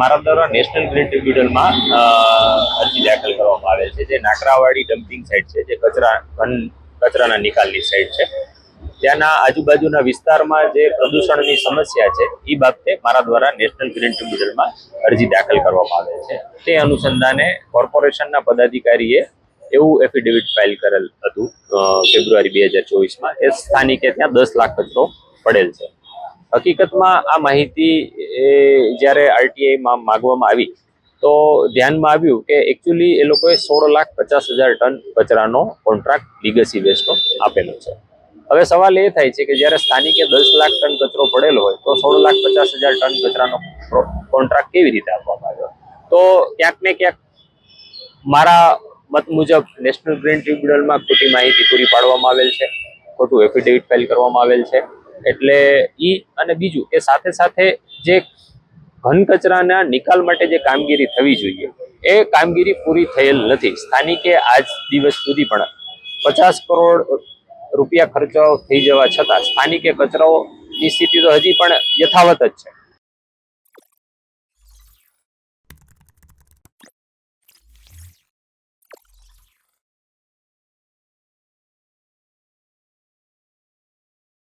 મારા દ્વારા national green ટ્રિબ્યુનલમાં અરજી દાખલ કરવામાં આવે છે, જે નાકરાવાડી ડમ્પિંગ સાઇટ છે, જે કચરા ઘન કચરાના નિકાલની સાઇટ છે. ત્યાંના આજુબાજુના વિસ્તારમાં જે પ્રદૂષણની સમસ્યા છે એ બાબતે મારા દ્વારા નેશનલ ગ્રીન ટ્રિબ્યુનલમાં અરજી દાખલ કરવામાં આવે છે. તે અનુસંધાને કોર્પોરેશનના પદાધિકારીએ એવું એફિડેવિટ ફાઇલ કરેલ હતું ફેબ્રુઆરી બે હજાર ચોવીસમાં. એ સ્થાનિકે ત્યાં દસ લાખ કચરો પડેલ છે. હકીકતમાં આ માહિતી એ જ્યારે આરટીઆઈમાં માગવામાં આવી, તો ધ્યાનમાં આવ્યું કે એકચ્યુઅલી એ લોકોએ સોળ લાખ પચાસ હજાર ટન કચરાનો કોન્ટ્રાક્ટ લીગસી વેસ્ટનો આપેલો છે. હવે સવાલ એ થાય છે કે જ્યારે સ્થાનિકે દસ લાખ ટન કચરો પડેલો હોય, તો સોળ લાખ પચાસ હજાર ટન કચરાનો કોન્ટ્રાક્ટ કેવી રીતે આપવામાં આવ્યો? તો ક્યાંક ને ક્યાંક મારા મત મુજબ નેશનલ ગ્રીન ટ્રિબ્યુનલમાં ખોટી માહિતી પૂરી પાડવામાં આવેલ છે, ખોટું એફિડેવિટ ફાઇલ કરવામાં આવેલ છે. એટલે ઈ અને બીજું કે સાથે સાથે જે ઘન કચરાના નિકાલ માટે જે કામગીરી થવી જોઈએ, એ કામગીરી પૂરી થયેલ નથી. સ્થાનિકે આજ દિવસ સુધી પણ પચાસ કરોડ રૂપિયા ખર્ચો થઈ જવા છતાં સ્થાનિકે કચરાઓની સ્થિતિ તો હજી પણ યથાવત જ છે.